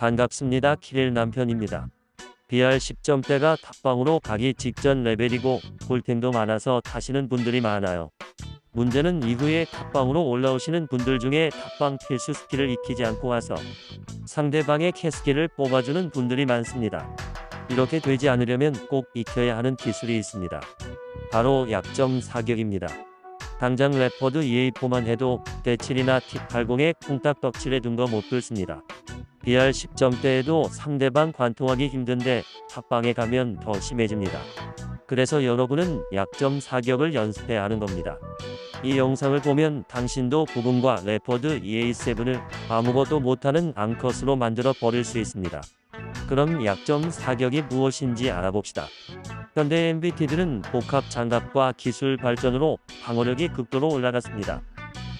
반갑습니다. 키릴 남편입니다. BR 10점대가 탑방으로 가기 직전 레벨이고 골템도 많아서 타시는 분들이 많아요. 문제는 이후에 탑방으로 올라오시는 분들 중에 탑방 필수 스킬을 익히지 않고 와서 상대방의 캐스킬을 뽑아주는 분들이 많습니다. 이렇게 되지 않으려면 꼭 익혀야 하는 기술이 있습니다. 바로 약점 사격입니다. 당장 레퍼드 EA4만 해도 대7이나 T80에 콩딱 덕칠해 둔 거못 뚫습니다. BR 10점대에도 상대방 관통하기 힘든데 탑방에 가면 더 심해집니다. 그래서 여러분은 약점 사격을 연습해야 하는 겁니다. 이 영상을 보면 당신도 부분과 레퍼드 EA7을 아무것도 못하는 앙컷으로 만들어 버릴 수 있습니다. 그럼 약점 사격이 무엇인지 알아봅시다. 현대 MBT들은 복합 장갑과 기술 발전으로 방어력이 극도로 올라갔습니다.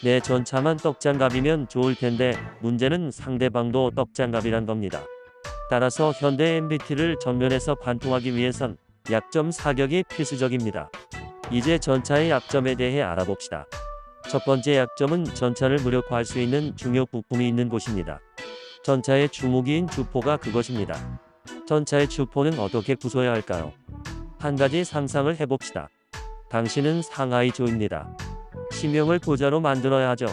내 전차만 떡장갑이면 좋을 텐데 문제는 상대방도 떡장갑이란 겁니다. 따라서 현대 MBT를 전면에서 관통하기 위해선 약점 사격이 필수적입니다. 이제 전차의 약점에 대해 알아봅시다. 첫 번째 약점은 전차를 무력화할 수 있는 중요 부품이 있는 곳입니다. 전차의 주무기인 주포가 그것입니다. 전차의 주포는 어떻게 부숴야 할까요? 한 가지 상상을 해봅시다. 당신은 상하이 조입니다. 심형을 고자로 만들어야 하죠.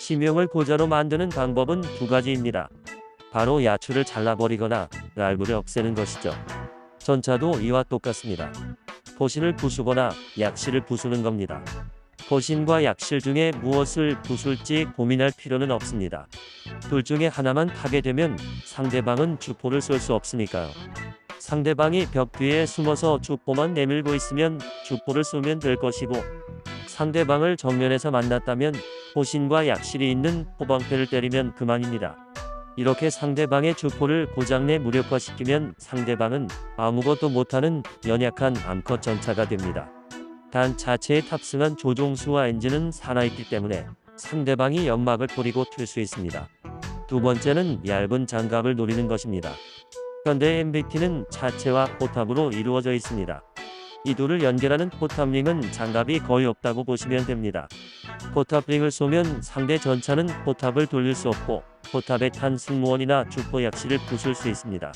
심형을 고자로 만드는 방법은 두 가지입니다. 바로 야추를 잘라버리거나 랄브를 없애는 것이죠. 전차도 이와 똑같습니다. 포신을 부수거나 약실을 부수는 겁니다. 포신과 약실 중에 무엇을 부술지 고민할 필요는 없습니다. 둘 중에 하나만 타게 되면 상대방은 주포를 쏠 수 없으니까요. 상대방이 벽 뒤에 숨어서 주포만 내밀고 있으면 주포를 쏘면 될 것이고 상대방을 정면에서 만났다면 포신과 약실이 있는 포방패를 때리면 그만입니다. 이렇게 상대방의 주포를 고장내 무력화시키면 상대방은 아무것도 못하는 연약한 암컷 전차가 됩니다. 단 자체에 탑승한 조종수와 엔진은 살아있기 때문에 상대방이 연막을 뿌리고 튈 수 있습니다. 두 번째는 얇은 장갑을 노리는 것입니다. 현대 MBT는 차체와 포탑으로 이루어져 있습니다. 이 둘을 연결하는 포탑링은 장갑이 거의 없다고 보시면 됩니다. 포탑링을 쏘면 상대 전차는 포탑을 돌릴 수 없고 포탑에 탄 승무원이나 주포 약실을 부술 수 있습니다.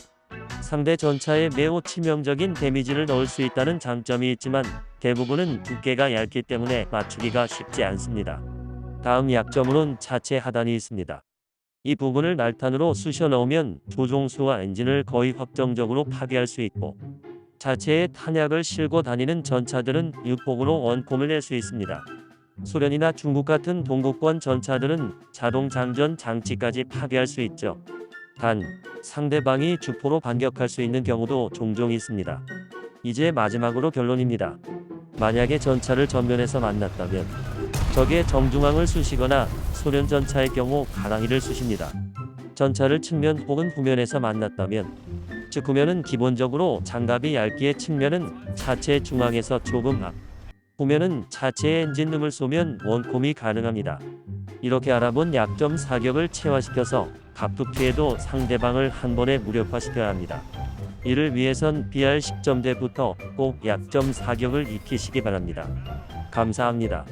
상대 전차에 매우 치명적인 데미지를 넣을 수 있다는 장점이 있지만 대부분은 두께가 얇기 때문에 맞추기가 쉽지 않습니다. 다음 약점으론 차체 하단이 있습니다. 이 부분을 날탄으로 쑤셔 넣으면 조종수와 엔진을 거의 확정적으로 파괴할 수 있고 자체에 탄약을 실고 다니는 전차들은 유폭으로 원콤을 낼 수 있습니다. 소련이나 중국 같은 동국권 전차들은 자동 장전 장치까지 파괴할 수 있죠. 단 상대방이 주포로 반격할 수 있는 경우도 종종 있습니다. 이제 마지막으로 결론입니다. 만약에 전차를 전면에서 만났다면 적의 정중앙을 쑤시거나 소련 전차의 경우 가랑이를 쑤십니다. 전차를 측면 혹은 후면에서 만났다면 즉 후면은 기본적으로 장갑이 얇기에 측면은 차체 중앙에서 조금 앞 후면은 차체의 엔진룸을 쏘면 원콤이 가능합니다. 이렇게 알아본 약점 사격을 체화시켜서 갑툭튀에도 상대방을 한 번에 무력화시켜야 합니다. 이를 위해선 BR 10점대부터 꼭 약점 사격을 익히시기 바랍니다. 감사합니다.